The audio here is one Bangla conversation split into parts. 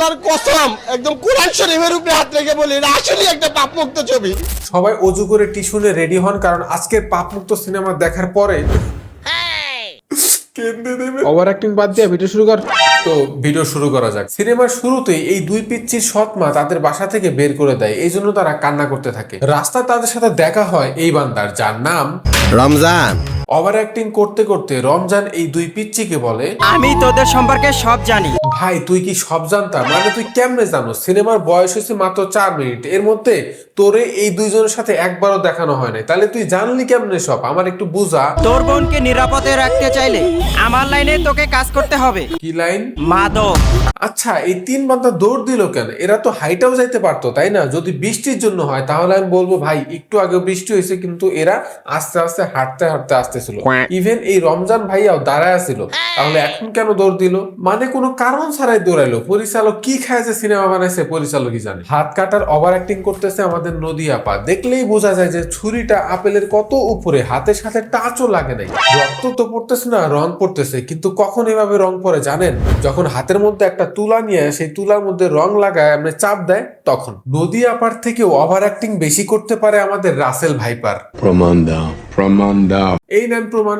আল্লাহর কসম একদম কোরআন শরীফের উপরে হাত রেখে বলি এটা আসলে একটা পাপমুক্ত ছবি। সবাই অজু করে টিস্যুনে রেডি হন কারণ আজকের পাপমুক্ত সিনেমা দেখার পরে ওভার অ্যাক্টিং বাদ দিয়ে ভিডিও শুরু কর। তো ভিডিও শুরু করা যাক। সিনেমার শুরুতেই এই দুই পিচ্ছির সৎ মা তাদের বাসা থেকে বের করে দেয় এই জন্য তারা কান্না করতে থাকে। রাস্তায় তাদের সাথে দেখা হয় এই বান্দার যার নাম রমজান। ওভার অ্যাক্টিং করতে করতে রমজান এই দুই পিচ্চিকে বলে আমি তোদের সম্পর্কে সব জানি। ভাই তুই কি সব জানতাম? মানে তুই কেমনে জানো সিনেমার বয়স হয়েছে মাত্র চার মিনিট। এর মধ্যে তোরে এই দুইজনের সাথে একবারও দেখানো হয় নাই। তাহলে তুই জানলি কেমনে সব? আমার একটু বুঝা। তোর বোনকে নিরাপদে রাখতে চাইলে আমার লাইনে তোকে কাজ করতে হবে। কি লাইন? মাদক। আচ্ছা এই তিন বান্দা দৌড় দিল কেন? এরা তো হাইটাও যাইতে পারতো তাই না? যদি বৃষ্টির জন্য হয় তাহলে আমি বলব ভাই একটু আগে বৃষ্টি হয়েছে কিন্তু এরা আস্তে আস্তে হাঁটতে হাঁটতে আসতেছিল। ইভেন এই রমজান ভাইয়াও দাঁড়ায় আছিল। তাহলে এখন কেন দৌড় দিল? মানে কোনো কারণ ছাড়াই দৌড়াইলো। পরিচালক কি খায় যে সিনেমা বানাইছে পরিচালকই জানে? হাত কাটার ওভার অ্যাক্টিং করতেছে আমাদের নদী আপা দেখলেই বোঝা যায় যে ছুরিটা আপেলের কত উপরে হাতের সাথে টাচও লাগে নাই। রক্ত তো পড়তেছে না রং পড়তেছে। কিন্তু কখন এভাবে রং পরে জানেন? যখন হাতের মধ্যে একটা তুলা নিয়ে সেই তুলার মধ্যে রং লাগায় এমনি চাপ দেয় তখন। নদী আপার থেকে ওভার অ্যাক্টিং বেশি করতে পারে আমাদের রাসেল ভাইপার। প্রমাণ দাও প্রমাণ দাও এই নেন প্রমাণ।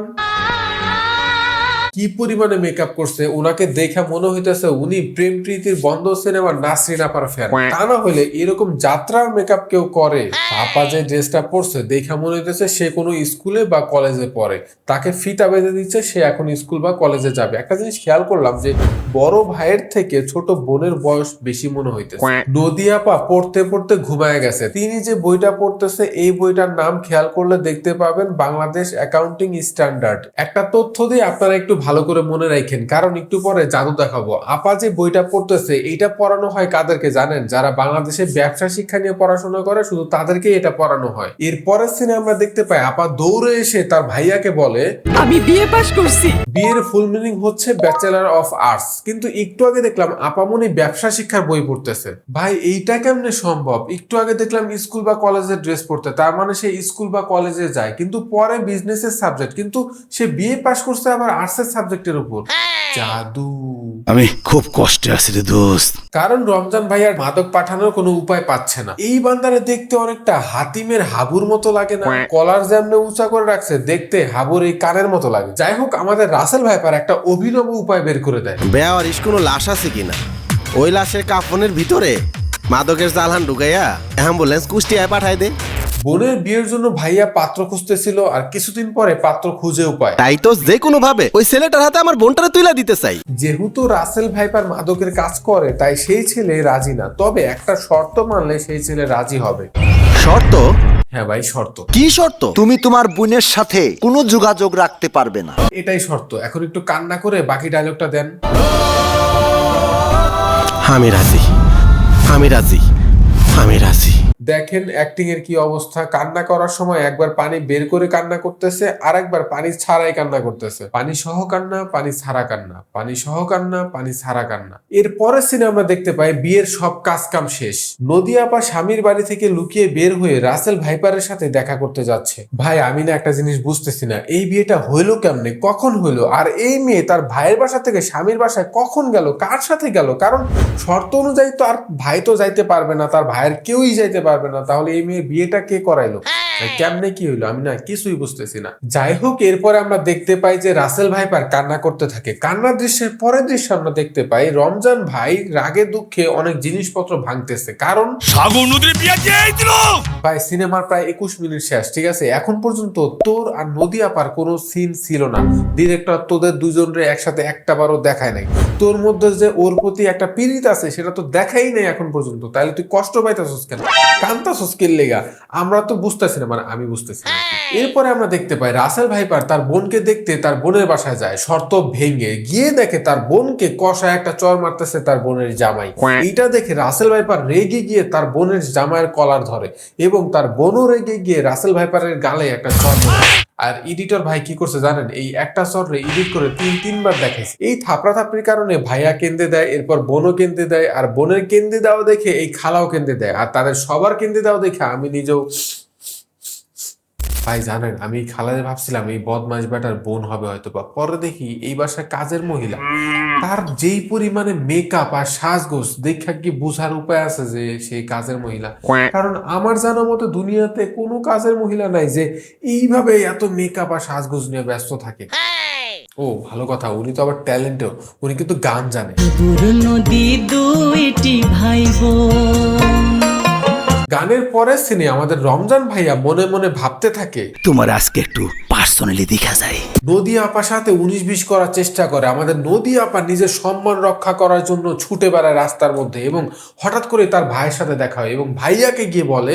কি পরিমাণে মেকআপ করছে ওনাকে দেখা মনে হইতেছে উনি প্রেম প্রীতির বন্ধ সিনেমার নাসরিন আপার ফ্যান তা না হলে এরকম যাত্রার মেকআপ কেউ করে? আপা যে ড্রেসটা পরছে দেখা মনে হইতেছে সে কোনো স্কুলে বা কলেজে পড়ে। তাকে ফিতা বেঁধে দিচ্ছে সে এখন স্কুল বা কলেজে যাবে। একটা জিনিস খেয়াল করলাম যে বড় ভাইয়ের থেকে ছোট বোনের বয়স বেশি মনে হইতেছে। নদী আপা পড়তে পড়তে ঘুমায় গেছে। তিনি যে বইটা পড়তেছে এই বইটার নাম খেয়াল করলে দেখতে পাবেন বাংলাদেশ অ্যাকাউন্টিং স্ট্যান্ডার্ড একটা তথ্য দিয়ে আপনারা একটু ভালো করে মনে রাখেন। কারণ একটু পরে জাদু দেখাবো। আপা যে বইটা পড়তেছে এইটা পড়ানো হয় কাদেরকে জানেন? যারা বাংলাদেশে ব্যবসা শিক্ষা নিয়ে পড়াশোনা করে শুধু তাদেরকে এটা পড়ানো হয়। এর পরের সিনে আমরা দেখতে পাই আপা দৌড়ে এসে তার ভাইয়াকে বলে আমি বিয়ে পাশ করছি। বিয়ের ফুল মিনিং হচ্ছে ব্যাচেলার অফ আর্টস কিন্তু একটু আগে দেখলাম আপামনি ব্যবসা শিক্ষার বই পড়তেছে। ভাই এইটা কেমনে সম্ভব? একটু আগে দেখলাম স্কুল বা কলেজের ড্রেস পড়তে। তার মানে সে স্কুল বা কলেজে যায়। কিন্তু পরে বিজনেসের সাবজেক্ট কিন্তু সে বিয়ে পাশ করছে আবার আর্টসের সাবজেক্টের উপর। জাদু। আমি খুব কষ্টে আছি রে দোস্ত। কারণ রমজান ভাইয়ার মাদক পাঠানোর কোনো উপায় পাচ্ছে না। এই বান্দারে দেখতে অনেকটা হাতিমের হাবুর মতো লাগে না। কলার যেমনে উঁচা করে রাখছে দেখতে হাবুর এই কানের মতো লাগে। যাই হোক আমাদের রাসেল ভাইপার একটা অভিনব উপায় বের করে দেয়। বেয়ারিস কোনো লাশ আছে কিনা? ওই লাশের কাফনের ভিতরে মাদকের জালহান ঢুকাইয়া অ্যাম্বুলেন্স কুষ্টিয়ায় পাঠাই দে। বোনের বিয়ের জন্য ভাইয়া পাত্র খুঁজতেছিল আর কিছুদিন পরে পাত্র খুঁজেও পায় তাই তো যে কোনো ভাবে ওই ছেলেটার হাতে আমার বোনটারে তুইলা দিতে চাই। যেহেতু রাসেল ভাইপার মাদকের কাজ করে তাই সেই ছেলে রাজি না। তবে একটা শর্ত মানলে সেই ছেলে রাজি হবে। শর্ত? হ্যাঁ ভাই শর্ত। কি শর্ত? তুমি তোমার বোনের সাথে কোনো যোগাযোগ রাখতে পারবে না। এটাই শর্ত। এখন একটু কান্না করে বাকি ডায়লগটা দেন। আমি রাজি। আমি রাজি। আমি রাজি। দেখেন অ্যাক্টিং এর কি অবস্থা? কান্না করার সময় একবার পানি বের করে কান্না করতেছে আর একবার পানি ছাড়াই কান্না করতেছে। পানি সহ কান্না, পানি ছাড়া কান্না। পানি সহ কান্না, পানি ছাড়া কান্না। এর পরের সিনে আমরা দেখতে পাই, বিয়ের সব কাজ কাম শেষ। নদী আপা স্বামীর বাড়ি থেকে লুকিয়ে বের হয়ে রাসেল ভাইপারের সাথে দেখা করতে যাচ্ছে। ভাই, আমি না একটা জিনিস বুঝতেছি না। এই বিয়েটা হইল কেমনে? কখন হইল? আর এই মেয়ে তার ভাইয়ের বাসা থেকে স্বামীর বাসায় কখন গেল? কার সাথে গেল? কারণ শর্ত অনুযায়ী তো আর ভাই তো যাইতে পারবে না, তার ভাইয়ের কেউই যাইতে পারবে না। তাহলে এই মেয়ে বিয়েটা কে করাইলো? কেমনে কি হইল? আমি না কিছুই বুঝতেছি না। যাই হোক এরপরে আমরা দেখতে পাই যে রাসেল ভাইপার কান্না করতে থাকে। কান্নার দৃশ্যের পরের দৃশ্য আমরা দেখতে পাই রমজান ভাই রাগে দুঃখে অনেক জিনিসপত্র ভাঙতেছে। কারণ ভাই সিনেমার প্রায় একুশ মিনিট শেষ ঠিক আছে? এখন পর্যন্ত তোর আর নদী আপার কোনো সিন ছিল না। ডিরেক্টর তোদের দুজনরে একসাথে একটা বারও দেখায় নাই। তোর মধ্যে যে ওর প্রতি একটা পীড়িত আছে সেটা তো দেখাই নাই এখন পর্যন্ত। তাহলে তুই কষ্ট পাইতেছিস কেন? কান্তাছিস কেন লেগা? আমরা তো বুঝতেছি না। মানে আমি বুঝতেছি। এরপরে আমরা দেখতে পাই রাসেল ভাইপার তার বোনকে দেখতে তার বোনের বাসায় যায় শর্ত ভেঙে গিয়ে দেখে তার বোনকে কষায় একটা চর মারতেছে তার বোনের জামাই। এটা দেখে রাসেল ভাইপার রেগে গিয়ে তার বোনের জামাইয়ের কলার ধরে এবং তার বোনও রেগে গিয়ে রাসেল ভাইপারের গালে একটা চর মারে। আর এডিটর ভাই কি করছে জানেন? এই একটা চরে এডিট করে তিন তিনবার দেখাইছে। এই থাপড়া থাপড়ির কারণে ভাইয়া কেন্দ্রে দেয় এরপর বোনও কেন্দ্রে দেয় আর বোনের কেন্দ্রে দেওয়া দেখে এই খালাও কেন্দ্রে দেয়। আর তাদের সবার কেন্দ্রে দেওয়া দেখে আমি নিজেও ভাই জানেন আমি খালারে ভাবছিলাম এই বদমাস বেটার বোন হবে হয়তো বা পরে দেখি এই বাসায় কাজের মহিলা। তার যেই পরিমাণে মেকআপ আর সাজগোজ দেখা কি বোঝার উপায় আছে যে সেই কাজের মহিলা? কারণ আমার জানা মতো দুনিয়াতে কোনো কাজের মহিলা নাই যে এইভাবে এত মেকআপ আর সাজগোজ নিয়ে ব্যস্ত থাকে। ও ভালো কথা উনি তো আবার ট্যালেন্টও উনি কিন্তু গান জানে। নদী দুইটি ভাই বোন গানের পরের সিনে আমাদের রমজান ভাইয়া মনে মনে ভাবতে থাকে তোমার আজকে একটু পার্সোনালি দেখা যায়। নদী আপার সাথে উনিশ বিশ করার চেষ্টা করে আমাদের নদী আপা নিজের সম্মান রক্ষা করার জন্য ছুটে বেড়ায় রাস্তার মধ্যে এবং হঠাৎ করে তার ভাইয়ের সাথে দেখা হয় এবং ভাইয়াকে গিয়ে বলে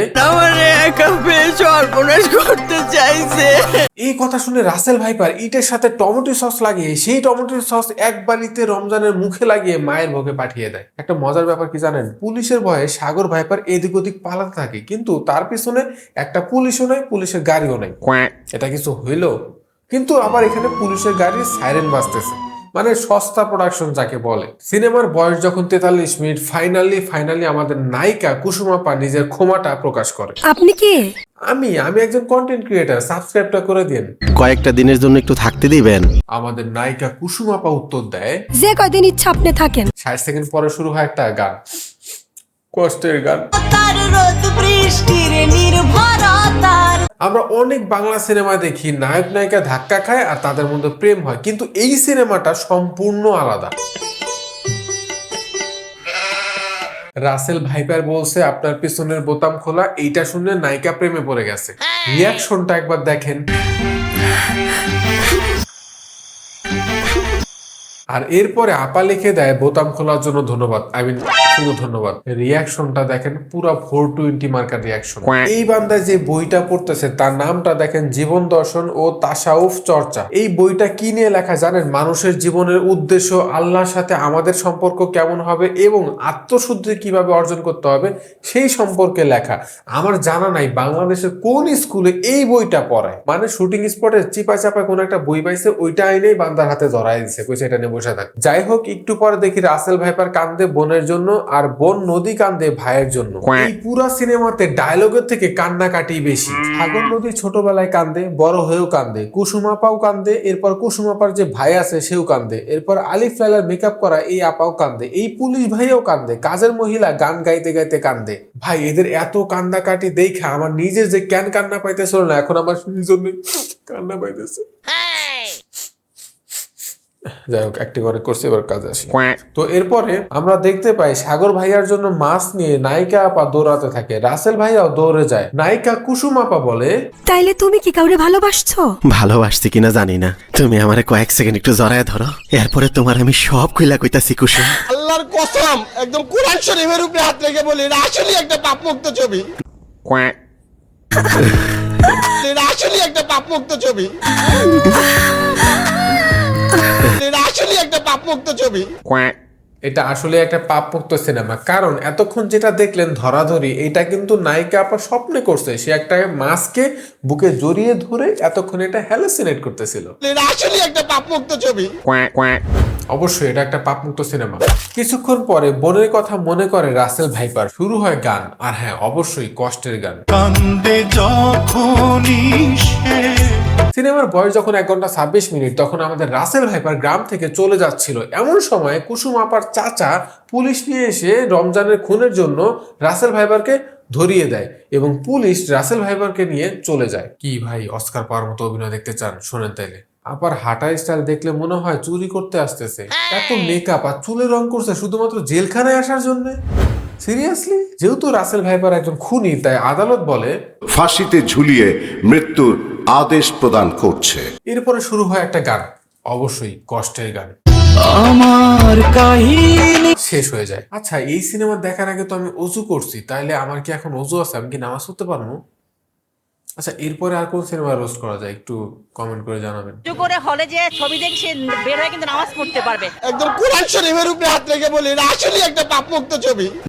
করতে চাইছে। এই কথা শুনে রাসেল ভাইপার ইটের সাথে টমেটো সস লাগিয়ে সেই টমেটো সস এক বালিতে রমজানের মুখে লাগিয়ে মায়ের ভোগে পাঠিয়ে দেয়। একটা মজার ব্যাপার কি জানেন? পুলিশের ভয়ে সাগর ভাইপার এদিক ওদিক পালাতে থাকে কিন্তু তার পিছনে একটা পুলিশও নাই পুলিশের গাড়িও নাই। এটা কিছু হইল কিন্তু আবার এখানে পুলিশের গাড়ির সাইরেন বাজতেছে। মানে সস্তা প্রোডাকশন যাকে বলে। সিনেমার বয়স যখন তেতাল্লিশ মিনিট ফাইনালি ফাইনালি আমাদের নায়িকা কুসুমাপা নিজের ক্ষমাটা প্রকাশ করে। আপনি কি? আমি আমি একজন কন্টেন্ট ক্রিয়েটার সাবস্ক্রাইবটা করে দিন কয়েকটা দিনের জন্য একটু থাকতে দিবেন। আমাদের নায়িকা কুসুমাপা উত্তর দেয় যে কয়দিন ইচ্ছা আপনি থাকেন। ষাট সেকেন্ড পরে শুরু হয় একটা গান। কষ্টের গান। আমরা অনেক বাংলা সিনেমা দেখি নায়ক নায়িকা ধাক্কা খায় আর তাদের মধ্যে প্রেম হয় কিন্তু এই সিনেমাটা সম্পূর্ণ আলাদা। রাসেল ভাইপার বলছে আপনার পিছনের বোতাম খোলা এইটা শুনে নায়িকা প্রেমে পড়ে গেছে। রিয়াকশনটা একবার দেখেন। আর এরপরে আপা লিখে দেয় বোতাম খোলার জন্য ধন্যবাদ। আই মিন শুধু ধন্যবাদ। রিয়াকশনটা দেখেন পুরো ফোর টোয়েন্টি মার্কার রিয়াকশন এই বান্দায় যে বইটা পড়তেছে তার নামটা দেখেন জীবন দর্শন ও তাসাউফ চর্চা। এই বইটা কি নিয়ে লেখা জানেন? মানুষের জীবনের উদ্দেশ্য আল্লাহর সাথে আমাদের সম্পর্ক কেমন হবে এবং আত্মশুদ্ধি কীভাবে অর্জন করতে হবে সেই সম্পর্কে লেখা। আমার জানা নাই বাংলাদেশের কোন স্কুলে এই বইটা পড়ায় মানে শুটিং স্পটে চিপা চাপায় কোন একটা বই পাইছে ওইটা আইনেই বান্দার হাতে ধরাই দিছে। কইছে এটা নিয়ে বসে থাক। যাই হোক একটু পরে দেখি রাসেল ভাইপার কান্দে বোনের জন্য আর বোন নদী কান্দে ভাইয়ের জন্য। এই পুরা সিনেমাতে ডায়লগের থেকে কান্নাকাটি বেশি। সাগর নদী ছোটবেলায় কান্দে বড় হয়েও কান্দে কুসুমাপাও কান্দে এরপর কুসুমাপার যে ভাই আছে সেও কান্দে এরপর আলিফ লাইলার মেকআপ করা এই আপাও কান্দে এই পুলিশ ভাইও কান্দে কাজের মহিলা গান গাইতে গাইতে কান্দে। ভাই এদের এত কান্দাকাটি দেখা আমার নিজের যে ক্যান কান্না পাইতেছিল না এখন আমার জন্য কান্না পাইতেছে। যাই হোক একটি করে করছি এবার কাজে আসি। তো এরপরে আমরা দেখতে পাই সাগর ভাইয়ার জন্য মাছ নিয়ে নায়িকা আপা দৌড়াতে থাকে। রাসেল ভাইয়াও দৌড়ে যায়। নায়িকা কুসুম আপা বলে তাইলে তুমি কি কাউরে ভালোবাসছো? ভালোবাসছি কিনা জানি না। তুমি আমারে কয়েক সেকেন্ড একটু জড়ায় ধরো। এরপরে তোমার আমি সব কইলা কইতাছি কুসুম। আল্লাহর কসম একদম কোরআন শরীফের উপরে হাত রেখে বলি এটা আসলে একটা পাপ মুক্ত ছবি এটা আসলে একটা পাপ মুক্ত ছবি। আসলে একটা পাপমুক্ত ছবি। এটা আসলে একটা পাপমুক্ত সিনেমা। কারণ এতক্ষণ যেটা দেখলেন ধরাধরি এটা কিন্তু নায়িকা আপা স্বপ্নে করছে। সে একটা মাছকে বুকে জড়িয়ে ধরে এতক্ষণ এটা হ্যালোসিনেট করতেছিল। আসলে একটা পাপমুক্ত ছবি। অবশ্যই এটা একটা পাপমুক্ত সিনেমা। কিছুক্ষণ পরে বোনের কথা মনে করে রাসেল ভাইপার। শুরু হয় গান আর হ্যাঁ অবশ্যই কষ্টের গান। কান্দে যখনই সিনেমার বয়স যখন এক ঘণ্টা ছাব্বিশ মিনিট তখন আমাদের রাসেল ভাইপার গ্রাম থেকে চলে যাচ্ছিল। এমন সময় কুসুম আপার চাচা পুলিশ নিয়ে এসে রমজানের খুনের জন্য রাসেল ভাইপারকে ধরিয়ে দেয় এবং পুলিশ রাসেল ভাইপারকে নিয়ে চলে যায়। কি ভাই অস্কার পাওয়ার মতো অভিনয় দেখতে চান? শোনেন তাইলে। আপার হাঁটা স্টাইল দেখলে মনে হয় চুরি করতে আসতেছে। এত মেকআপ আর চুলে রং করছে শুধুমাত্র জেলখানায় আসার জন্য? সিরিয়াসলি যেহেতু রাসেল ভাইপার একজন খুনি তাই আদালত বলে ফাঁসিতে ঝুলিয়ে মৃত্যুর আদেশ প্রদান করছে। এরপরে শুরু হয় একটা গান। অবশ্যই কষ্টের গান। আমার কাহিনী। শেষ হয়ে যায়। আচ্ছা এই সিনেমা দেখার আগে তো আমি অজু করছি তাইলে আমার কি এখন অজু আছে? আমি কি নামাজ পড়তে পারব? আচ্ছা এরপরে আর কোন সিনেমা রোস্ট করা যায়? একটু কমেন্ট করে জানাবেন। করে হলে যে ছবি দেখে সে বের হয়ে কিন্তু নামাজ পড়তে পারবে। একদম কোরআন শরীফের উপরে হাত রেখে বলি এটা আসলে একটা পাপমুক্ত ছবি।